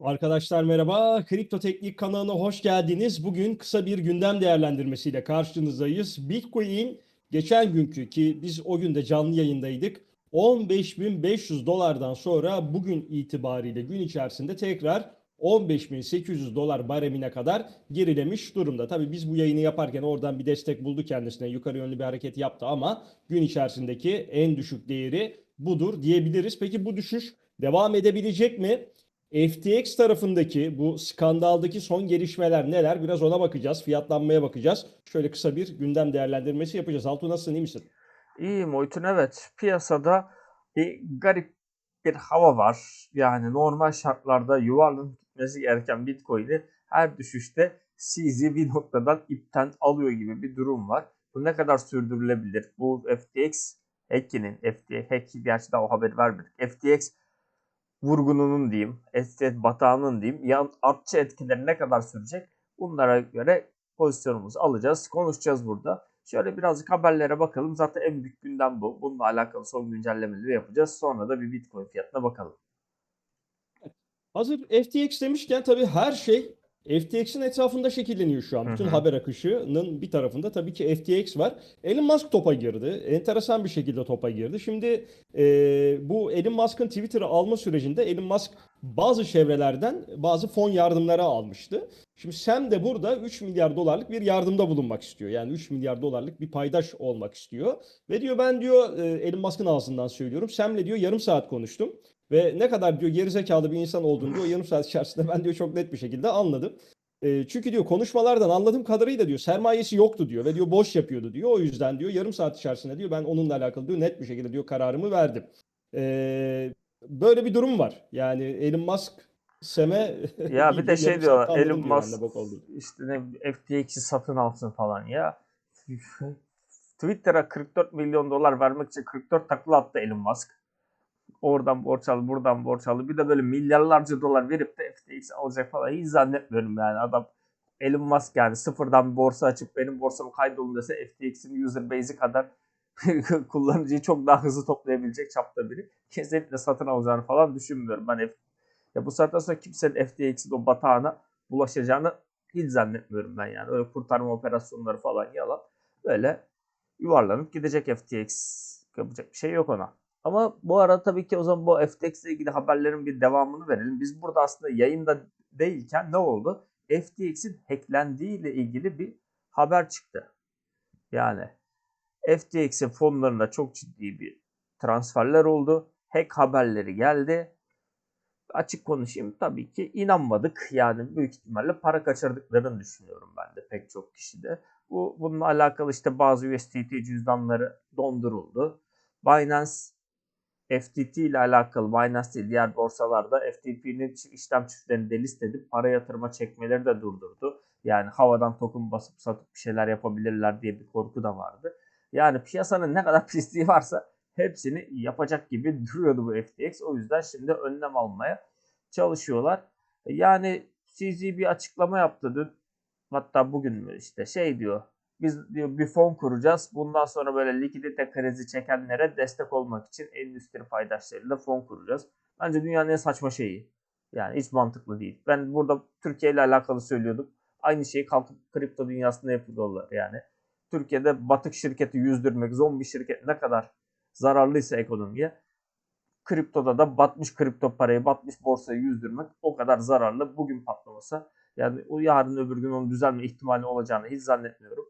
Arkadaşlar merhaba. Kripto Teknik kanalına hoş geldiniz. Bugün kısa bir gündem değerlendirmesiyle karşınızdayız. Bitcoin geçen günkü ki biz o gün de canlı yayındaydık. 15.500 dolardan sonra bugün itibariyle gün içerisinde tekrar 15.800 dolar baremine kadar gerilemiş durumda. Tabii biz bu yayını yaparken oradan bir destek buldu kendisine. Yukarı yönlü bir hareket yaptı ama gün içerisindeki en düşük değeri budur diyebiliriz. Peki bu düşüş devam edebilecek mi? FTX tarafındaki bu skandaldaki son gelişmeler neler? Biraz ona bakacağız. Fiyatlanmaya bakacağız. Şöyle kısa bir gündem değerlendirmesi yapacağız. Altuğ nasılsın? iyi misin? İyiyim Oytun evet. Piyasada bir garip bir hava var. Yani normal şartlarda yuvarlanıp gitmesi gereken Bitcoin'i her düşüşte CZ bir noktadan ipten alıyor gibi bir durum var. Bu ne kadar sürdürülebilir? Bu FTX hackinin, FTX hack gerçi daha o haberi vermedik. FTX vurgununun diyeyim, FTX batağının diyeyim, yan artçı etkileri ne kadar sürecek? Bunlara göre pozisyonumuzu alacağız, konuşacağız burada. Şöyle birazcık haberlere bakalım. Zaten en büyük gündem bu. Bununla alakalı son güncellemeleri yapacağız. Sonra da bir Bitcoin fiyatına bakalım. Hazır FTX demişken tabii her şey FTX'in etrafında şekilleniyor şu an. Bütün hı. haber akışının bir tarafında tabii ki FTX var. Elon Musk topa girdi. Enteresan bir şekilde topa girdi. Şimdi e, bu Elon Musk'ın Twitter'ı alma sürecinde Elon Musk bazı çevrelerden bazı fon yardımları almıştı. Şimdi Sam de burada 3 milyar dolarlık bir yardımda bulunmak istiyor. Yani 3 milyar dolarlık bir paydaş olmak istiyor. Ve diyor ben diyor e, Elon Musk'ın ağzından söylüyorum. Sam'le diyor yarım saat konuştum. Ve ne kadar diyor gerizekalı bir insan olduğunu diyor yarım saat içerisinde ben diyor çok net bir şekilde anladım. E, çünkü diyor konuşmalardan anladığım kadarıyla diyor sermayesi yoktu diyor ve diyor boş yapıyordu diyor. O yüzden diyor yarım saat içerisinde diyor ben onunla alakalı diyor net bir şekilde diyor kararımı verdim. E, böyle bir durum var. Yani Elon Musk Sem'e Ya bir de şey diyorlar. Elon diyor Musk işte ne FTX'i satın alsın falan ya. Twitter'a 44 milyon dolar vermek için 44 takla attı Elon Musk. Oradan borç al, buradan borç al. Bir de böyle milyarlarca dolar verip de FTX alacak falan hiç zannetmiyorum yani. Adam Elon Musk yani sıfırdan bir borsa açıp benim borsam kaydolun dese FTX'in user base'i kadar kullanıcıyı çok daha hızlı toplayabilecek çapta biri. Kesinlikle satın alacağını falan düşünmüyorum. Ben F- ya bu saatten sonra kimsenin FTX'in o batağına bulaşacağını hiç zannetmiyorum ben yani. Öyle kurtarma operasyonları falan yalan. Böyle yuvarlanıp gidecek FTX. Yapacak bir şey yok ona. Ama bu arada tabii ki o zaman bu FTX ile ilgili haberlerin bir devamını verelim. Biz burada aslında yayında değilken ne oldu? FTX'in hacklendiği ile ilgili bir haber çıktı. Yani FTX'in fonlarında çok ciddi bir transferler oldu. Hack haberleri geldi. Açık konuşayım tabii ki inanmadık. Yani büyük ihtimalle para kaçırdıklarını düşünüyorum ben de pek çok kişide. Bu bununla alakalı işte bazı USDT cüzdanları donduruldu. Binance FTT ile alakalı Binance değil diğer borsalarda FTP'nin işlem çiftlerini delist edip para yatırıma çekmeleri de durdurdu. Yani havadan token basıp satıp bir şeyler yapabilirler diye bir korku da vardı. Yani piyasanın ne kadar pisliği varsa hepsini yapacak gibi duruyordu bu FTX. O yüzden şimdi önlem almaya çalışıyorlar. Yani CZ bir açıklama yaptı dün. Hatta bugün işte şey diyor. Biz diyor bir fon kuracağız. Bundan sonra böyle likidite krizi çekenlere destek olmak için endüstri paydaşlarıyla fon kuracağız. Bence dünyanın en saçma şeyi. Yani hiç mantıklı değil. Ben burada Türkiye ile alakalı söylüyordum. Aynı şeyi kalkıp kripto dünyasında yapıyorlar yani. Türkiye'de batık şirketi yüzdürmek, zombi şirket ne kadar zararlıysa ekonomiye, kriptoda da batmış kripto parayı, batmış borsayı yüzdürmek o kadar zararlı. Bugün patlamasa yani o yarın öbür gün onun düzelme ihtimali olacağını hiç zannetmiyorum.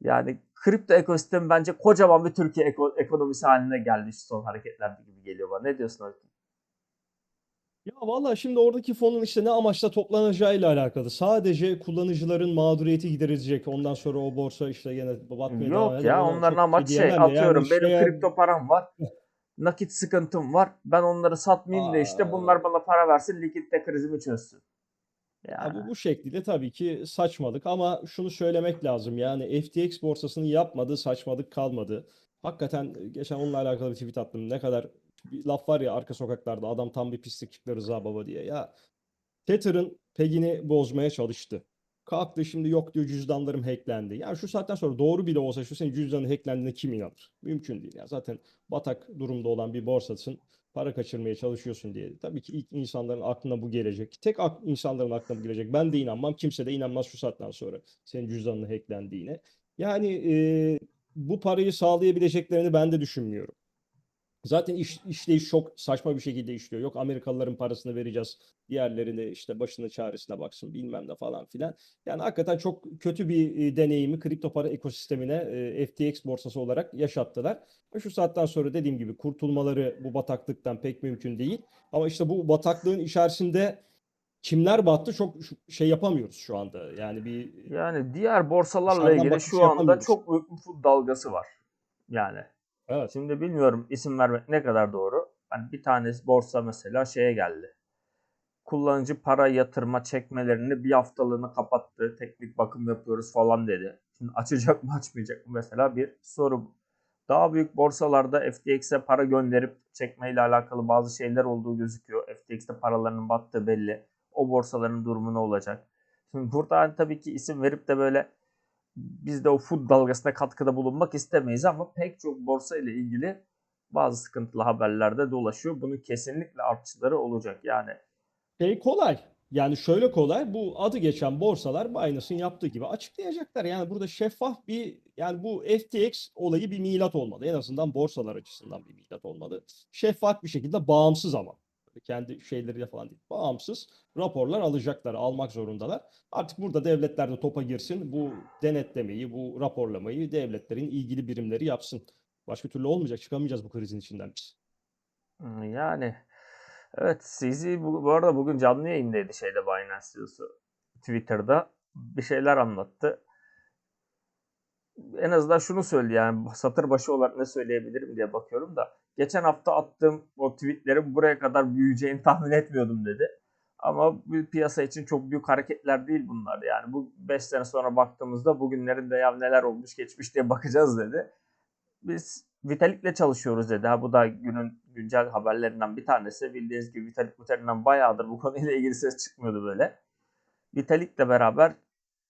Yani kripto ekosistemi bence kocaman bir Türkiye eko- ekonomisi haline geldi şu son hareketlerde gibi geliyor bana. Ne diyorsun Orkun? Ya valla şimdi oradaki fonun işte ne amaçla toplanacağıyla alakalı. Sadece kullanıcıların mağduriyeti giderilecek. Ondan sonra o borsa işte yine devam Yok eder. ya onların amaç şey şey yani atıyorum işte benim yani- kripto param var. Nakit sıkıntım var. Ben onları satmayayım da işte Aa. bunlar bana para versin likitte krizimi çözsün. Ya Yani. bu, şekliyle tabii ki saçmalık ama şunu söylemek lazım. Yani FTX borsasının yapmadığı saçmalık kalmadı. Hakikaten geçen onunla alakalı bir tweet attım. Ne kadar bir laf var ya arka sokaklarda adam tam bir pislik çıktı Rıza Baba diye. Ya Tether'ın pegini bozmaya çalıştı. Kalktı şimdi yok diyor cüzdanlarım hacklendi. Yani şu saatten sonra doğru bile olsa şu senin cüzdanın hacklendiğine kim inanır? Mümkün değil. Ya zaten batak durumda olan bir borsasın. Para kaçırmaya çalışıyorsun diye. Tabii ki ilk insanların aklına bu gelecek. Tek ak- insanların aklına bu gelecek. Ben de inanmam. Kimse de inanmaz şu saatten sonra senin cüzdanını hacklendiğine. Yani e, bu parayı sağlayabileceklerini ben de düşünmüyorum. Zaten iş, işleyiş çok saçma bir şekilde işliyor. Yok Amerikalıların parasını vereceğiz. Diğerlerini işte başının çaresine baksın bilmem ne falan filan. Yani hakikaten çok kötü bir e, deneyimi kripto para ekosistemine e, FTX borsası olarak yaşattılar. Şu saatten sonra dediğim gibi kurtulmaları bu bataklıktan pek mümkün değil. Ama işte bu bataklığın içerisinde kimler battı çok şey yapamıyoruz şu anda. Yani bir Yani diğer borsalarla ilgili şu anda çok büyük bir dalgası var. Yani evet Şimdi bilmiyorum isim vermek ne kadar doğru. Hani bir tanesi borsa mesela şeye geldi. Kullanıcı para yatırma çekmelerini bir haftalığına kapattı. Teknik bakım yapıyoruz falan dedi. Şimdi açacak mı açmayacak mı mesela bir soru. Daha büyük borsalarda FTX'e para gönderip çekmeyle alakalı bazı şeyler olduğu gözüküyor. FTX'te paralarının battığı belli. O borsaların durumu ne olacak? Şimdi burada hani tabii ki isim verip de böyle biz de o food dalgasına katkıda bulunmak istemeyiz ama pek çok borsa ile ilgili bazı sıkıntılı haberler de dolaşıyor. Bunun kesinlikle artçıları olacak. Yani Şey kolay. Yani şöyle kolay. Bu adı geçen borsalar Binance'ın yaptığı gibi açıklayacaklar. Yani burada şeffaf bir yani bu FTX olayı bir milat olmalı. En azından borsalar açısından bir milat olmalı. Şeffaf bir şekilde bağımsız ama. Kendi şeyleriyle falan değil. Bağımsız raporlar alacaklar, almak zorundalar. Artık burada devletler de topa girsin. Bu denetlemeyi, bu raporlamayı devletlerin ilgili birimleri yapsın. Başka türlü olmayacak. Çıkamayacağız bu krizin içinden biz. hmm, yani evet CZ bu, bu arada bugün canlı yayındaydı şeyde Binance CEO'su Twitter'da bir şeyler anlattı. En azından şunu söyledi yani satır başı olarak ne söyleyebilirim diye bakıyorum da geçen hafta attığım o tweetlerin buraya kadar büyüyeceğini tahmin etmiyordum dedi. Ama bir piyasa için çok büyük hareketler değil bunlar. Yani bu 5 sene sonra baktığımızda bugünlerinde ya neler olmuş geçmiş diye bakacağız dedi. Biz Vitalik'le çalışıyoruz dedi. Ha, bu da günün güncel haberlerinden bir tanesi. Bildiğiniz gibi Vitalik Buterin'den bayağıdır bu konuyla ilgili ses çıkmıyordu böyle. Vitalik'le beraber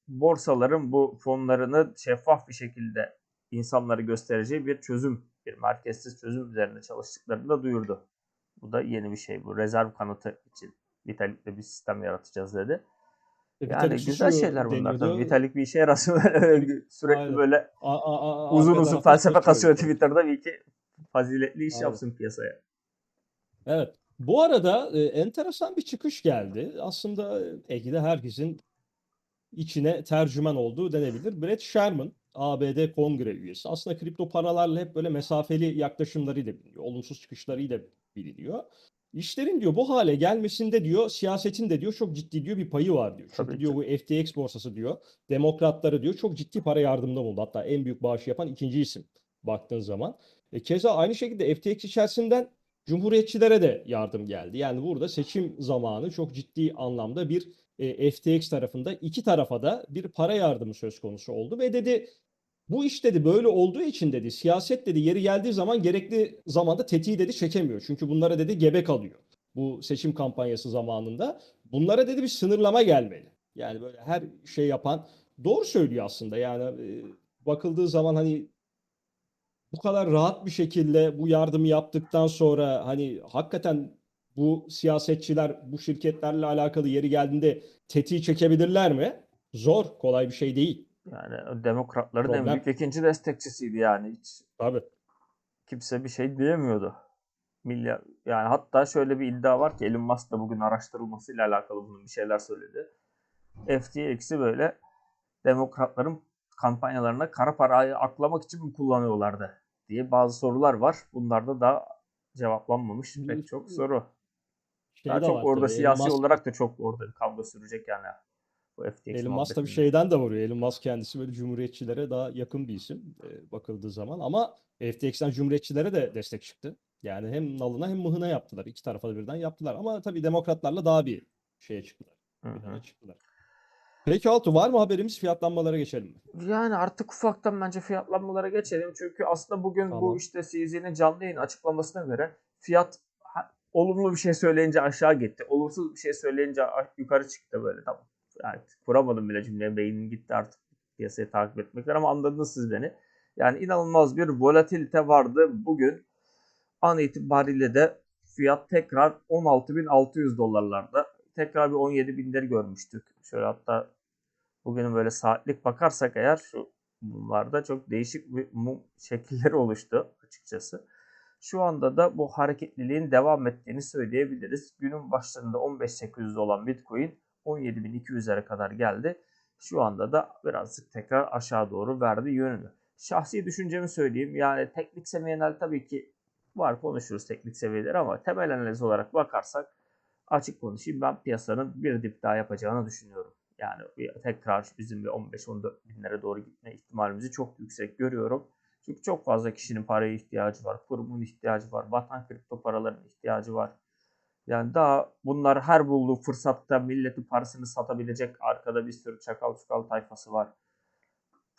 borsaların bu fonlarını şeffaf bir şekilde insanlara göstereceği bir çözüm, bir merkezsiz çözüm üzerine çalıştıklarını da duyurdu. Bu da yeni bir şey bu. Rezerv kanıtı için Vitalik'le bir sistem yaratacağız dedi. E, Yani güzel şeyler bunlar tabii. Vitalik bir işe yarasın sürekli Aynen. böyle A- a- a- uzun uzun felsefe kasıyor. Twitter'da bir ki faziletli iş Aynen. yapsın piyasaya. Evet. Bu arada e, enteresan bir çıkış geldi. Aslında e, belki de herkesin içine tercüman olduğu denebilir. Brett Sherman, ABD Kongre üyesi. Aslında kripto paralarla hep böyle mesafeli yaklaşımlarıyla biliniyor. Olumsuz çıkışlarıyla biliniyor. İşlerin diyor bu hale gelmesinde diyor siyasetin de diyor çok ciddi diyor bir payı var diyor. Çünkü Tabii diyor bu FTX borsası diyor demokratları diyor çok ciddi para yardımında bulundu. Hatta en büyük bağışı yapan ikinci isim baktığın zaman. E, keza aynı şekilde FTX içerisinden Cumhuriyetçilere de yardım geldi. Yani burada seçim zamanı çok ciddi anlamda bir e, FTX tarafında iki tarafa da bir para yardımı söz konusu oldu ve dedi bu iş dedi böyle olduğu için dedi siyaset dedi yeri geldiği zaman gerekli zamanda tetiği dedi çekemiyor. Çünkü bunlara dedi gebe kalıyor. Bu seçim kampanyası zamanında bunlara dedi bir sınırlama gelmeli. Yani böyle her şey yapan doğru söylüyor aslında. Yani e, bakıldığı zaman hani bu kadar rahat bir şekilde bu yardımı yaptıktan sonra hani hakikaten bu siyasetçiler bu şirketlerle alakalı yeri geldiğinde tetiği çekebilirler mi? Zor, kolay bir şey değil. Yani demokratların en Problem. büyük ikinci destekçisiydi yani. Hiç Tabii. kimse bir şey diyemiyordu. Milyar, yani hatta şöyle bir iddia var ki Elon Musk da bugün araştırılmasıyla alakalı bunun bir şeyler söyledi. FTX'i böyle demokratların kampanyalarına kara parayı aklamak için mi kullanıyorlardı diye bazı sorular var. Bunlarda da cevaplanmamış pek çok soru. Şey Daha de çok var orada tabii, Elon siyasi Musk- olarak da çok orada bir kavga sürecek yani. Bu FTX Elon Musk tabii şeyden de vuruyor. Elon Musk kendisi böyle cumhuriyetçilere daha yakın bir isim e, bakıldığı zaman. Ama FTX'ten cumhuriyetçilere de destek çıktı. Yani hem nalına hem mıhına yaptılar. İki tarafa da birden yaptılar. Ama tabii demokratlarla daha bir şeye çıktılar. Hı Bir hı. yana çıktılar. Peki Altu var mı haberimiz? Fiyatlanmalara geçelim mi? Yani artık ufaktan bence fiyatlanmalara geçelim. Çünkü aslında bugün Tamam. bu işte CZ'nin canlı yayın açıklamasına göre fiyat olumlu bir şey söyleyince aşağı gitti. Olumsuz bir şey söyleyince yukarı çıktı böyle tamam. Yani kuramadım bile cümleye beynim gitti artık piyasayı takip etmekten ama anladınız siz beni. Yani inanılmaz bir volatilite vardı bugün. An itibariyle de fiyat tekrar 16.600 dolarlarda. Tekrar bir 17.000'leri görmüştük. Şöyle hatta bugünün böyle saatlik bakarsak eğer şu mumlarda çok değişik bir mum şekilleri oluştu açıkçası. Şu anda da bu hareketliliğin devam ettiğini söyleyebiliriz. Günün başlarında 15.800 olan Bitcoin 17.200'lere kadar geldi. Şu anda da birazcık tekrar aşağı doğru verdi yönünü. Şahsi düşüncemi söyleyeyim. Yani teknik seviyeler tabii ki var konuşuruz teknik seviyeleri ama temel analiz olarak bakarsak açık konuşayım ben piyasanın bir dip daha yapacağını düşünüyorum. Yani tekrar bizim bir 15-14 binlere doğru gitme ihtimalimizi çok yüksek görüyorum. Çünkü çok fazla kişinin paraya ihtiyacı var. Kurumun ihtiyacı var. Vatan kripto paraların ihtiyacı var. Yani daha bunlar her bulduğu fırsatta milletin parasını satabilecek arkada bir sürü çakal çukal tayfası var.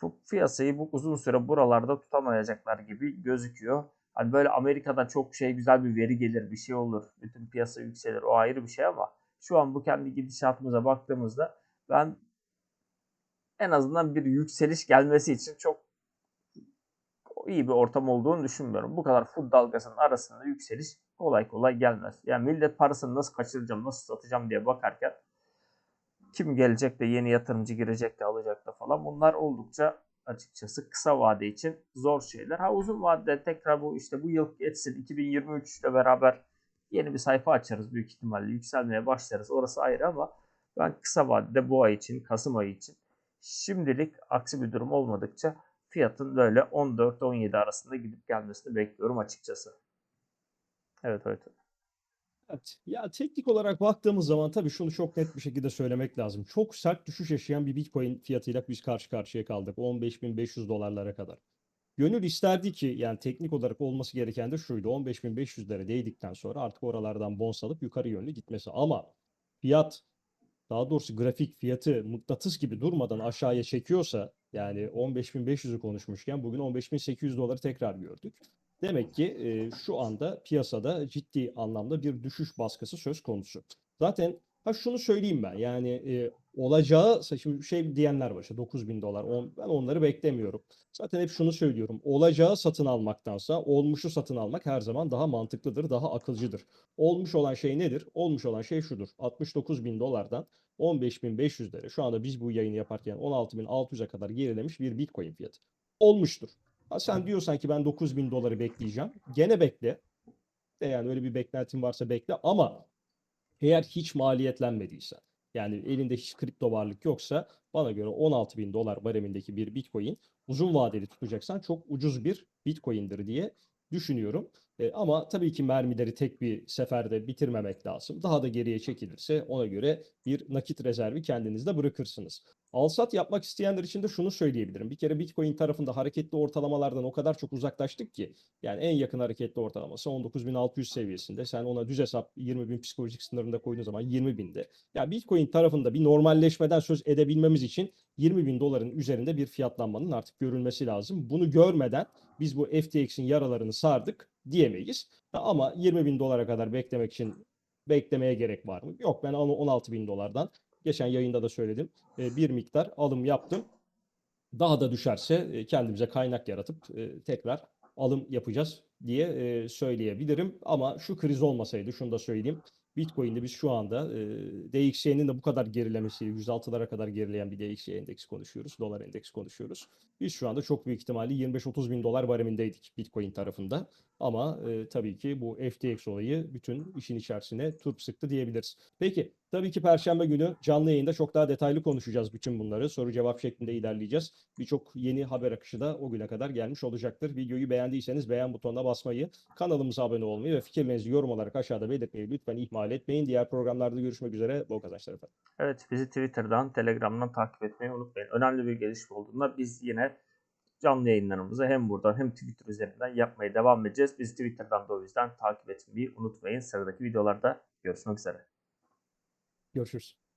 Bu piyasayı bu uzun süre buralarda tutamayacaklar gibi gözüküyor. Hani böyle Amerika'dan çok şey güzel bir veri gelir, bir şey olur. Bütün piyasa yükselir. O ayrı bir şey ama şu an bu kendi gidişatımıza baktığımızda ben en azından bir yükseliş gelmesi için çok iyi bir ortam olduğunu düşünmüyorum. Bu kadar food dalgasının arasında yükseliş kolay kolay gelmez. Yani millet parasını nasıl kaçıracağım, nasıl satacağım diye bakarken kim gelecek de yeni yatırımcı girecek de alacak da falan bunlar oldukça açıkçası kısa vade için zor şeyler. Ha uzun vadede tekrar bu işte bu yıl geçsin 2023 ile beraber yeni bir sayfa açarız büyük ihtimalle yükselmeye başlarız. Orası ayrı ama ben kısa vadede bu ay için, Kasım ayı için şimdilik aksi bir durum olmadıkça fiyatın böyle 14-17 arasında gidip gelmesini bekliyorum açıkçası. Evet evet. Evet. Ya teknik olarak baktığımız zaman tabii şunu çok net bir şekilde söylemek lazım. Çok sert düşüş yaşayan bir Bitcoin fiyatıyla biz karşı karşıya kaldık. 15.500 dolarlara kadar. Gönül isterdi ki yani teknik olarak olması gereken de şuydu. 15.500'lere değdikten sonra artık oralardan bons alıp yukarı yönlü gitmesi. Ama fiyat daha doğrusu grafik fiyatı mıknatıs gibi durmadan aşağıya çekiyorsa yani 15.500'ü konuşmuşken bugün 15.800 doları tekrar gördük. Demek ki e, şu anda piyasada ciddi anlamda bir düşüş baskısı söz konusu. Zaten ha şunu söyleyeyim ben yani e, olacağı şimdi şey diyenler var işte 9 bin dolar on, ben onları beklemiyorum. Zaten hep şunu söylüyorum olacağı satın almaktansa olmuşu satın almak her zaman daha mantıklıdır daha akılcıdır. Olmuş olan şey nedir? Olmuş olan şey şudur 69 bin dolardan 15.500'lere şu anda biz bu yayını yaparken 16.600'e kadar gerilemiş bir Bitcoin fiyatı. Olmuştur. Ha sen diyorsan ki ben 9000 doları bekleyeceğim. Gene bekle. De yani öyle bir beklentin varsa bekle ama eğer hiç maliyetlenmediysen yani elinde hiç kripto varlık yoksa bana göre 16 bin dolar baremindeki bir Bitcoin uzun vadeli tutacaksan çok ucuz bir Bitcoin'dir diye düşünüyorum. E, ama tabii ki mermileri tek bir seferde bitirmemek lazım. Daha da geriye çekilirse ona göre bir nakit rezervi kendinizde bırakırsınız. Alsat yapmak isteyenler için de şunu söyleyebilirim. Bir kere Bitcoin tarafında hareketli ortalamalardan o kadar çok uzaklaştık ki yani en yakın hareketli ortalaması 19.600 seviyesinde. Sen ona düz hesap 20.000 psikolojik sınırında koyduğun zaman 20.000'de. Ya Bitcoin tarafında bir normalleşmeden söz edebilmemiz için 20.000 doların üzerinde bir fiyatlanmanın artık görülmesi lazım. Bunu görmeden biz bu FTX'in yaralarını sardık diyemeyiz. Ama 20.000 dolara kadar beklemek için beklemeye gerek var mı? Yok ben onu 16.000 dolardan geçen yayında da söyledim. e, Bir miktar alım yaptım. Daha da düşerse e, kendimize kaynak yaratıp e, tekrar alım yapacağız diye e, söyleyebilirim. Ama şu kriz olmasaydı şunu da söyleyeyim. Bitcoin'de biz şu anda e, DXY'nin de bu kadar gerilemesiyle 106'lara kadar gerileyen bir DXY endeksi konuşuyoruz. Dolar endeksi konuşuyoruz. Biz şu anda çok büyük ihtimalle 25-30 bin dolar baremindeydik Bitcoin tarafında. Ama e, tabii ki bu FTX olayı bütün işin içerisine turp sıktı diyebiliriz. Peki tabii ki Perşembe günü canlı yayında çok daha detaylı konuşacağız bütün bunları. Soru cevap şeklinde ilerleyeceğiz. Birçok yeni haber akışı da o güne kadar gelmiş olacaktır. Videoyu beğendiyseniz beğen butonuna basmayı, kanalımıza abone olmayı ve fikirlerinizi yorum olarak aşağıda belirtmeyi lütfen ihmal etmeyin. Diğer programlarda görüşmek üzere. Bol kazançlar efendim. Evet bizi Twitter'dan, Telegram'dan takip etmeyi unutmayın. Önemli bir gelişme olduğunda biz yine canlı yayınlarımızı hem buradan hem Twitter üzerinden yapmaya devam edeceğiz. Biz Twitter'dan da o yüzden takip etmeyi unutmayın. Sıradaki videolarda görüşmek üzere. Görüşürüz.